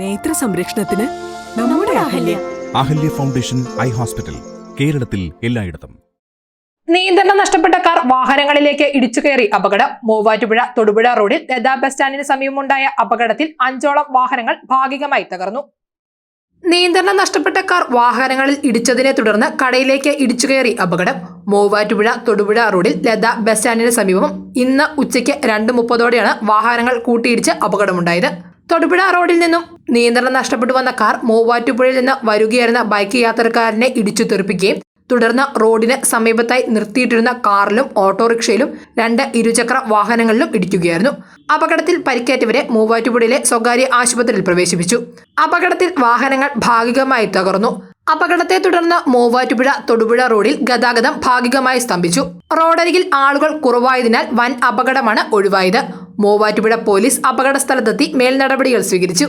നേത്ര സംരക്ഷണത്തിന് നമ്മുടെ Ahalya. Ahalya. Foundation eye hospital കേരളത്തിൽ എല്ലായിടത്തും. നിയന്ത്രണം നഷ്ടപ്പെട്ട കാർ വാഹനങ്ങളിലേക്ക് ഇടിച്ചു കയറി അപകടം. മൂവാറ്റുപുഴ തൊടുപുഴ റോഡിൽ ലതാ ബസ് സ്റ്റാൻഡിന് സമീപമുണ്ടായ അപകടത്തിൽ അഞ്ചോളം വാഹനങ്ങൾ ഭാഗികമായി തകർന്നു. നിയന്ത്രണം നഷ്ടപ്പെട്ട കാർ വാഹനങ്ങളിൽ ഇടിച്ചതിനെ തുടർന്ന് കടയിലേക്ക് ഇടിച്ചു കയറി അപകടം. മൂവാറ്റുപുഴ തൊടുപുഴ റോഡിൽ ലതാ ബസ് സ്റ്റാൻഡിന് സമീപം ഇന്ന് ഉച്ചയ്ക്ക് രണ്ട് മുപ്പതോടെയാണ് വാഹനങ്ങൾ കൂട്ടിയിടിച്ച് അപകടമുണ്ടായത്. തൊടുപുഴ റോഡിൽ നിന്നും നിയന്ത്രണം നഷ്ടപ്പെട്ടു വന്ന കാർ മൂവാറ്റുപുഴയിൽ നിന്ന് വരികയായിരുന്ന ബൈക്ക് യാത്രക്കാരനെ ഇടിച്ചു തെറിപ്പിക്കുകയും തുടർന്ന് റോഡിന് സമീപത്തായി നിർത്തിയിട്ടിരുന്ന കാറിലും ഓട്ടോറിക്ഷയിലും രണ്ട് ഇരുചക്ര വാഹനങ്ങളിലും ഇടിക്കുകയായിരുന്നു. അപകടത്തിൽ പരിക്കേറ്റവരെ മൂവാറ്റുപുഴയിലെ സ്വകാര്യ ആശുപത്രിയിൽ പ്രവേശിപ്പിച്ചു. അപകടത്തിൽ വാഹനങ്ങൾ ഭാഗികമായി തകർന്നു. അപകടത്തെ തുടർന്ന് മൂവാറ്റുപുഴ തൊടുപുഴ റോഡിൽ ഗതാഗതം ഭാഗികമായി സ്തംഭിച്ചു. റോഡരികിൽ ആളുകൾ കുറവായതിനാൽ വൻ അപകടമാണ് ഒഴിവായത്. മൂവാറ്റുപുഴ പോലീസ് അപകട സ്ഥലത്തെത്തി മേൽനടപടികൾ സ്വീകരിച്ചു.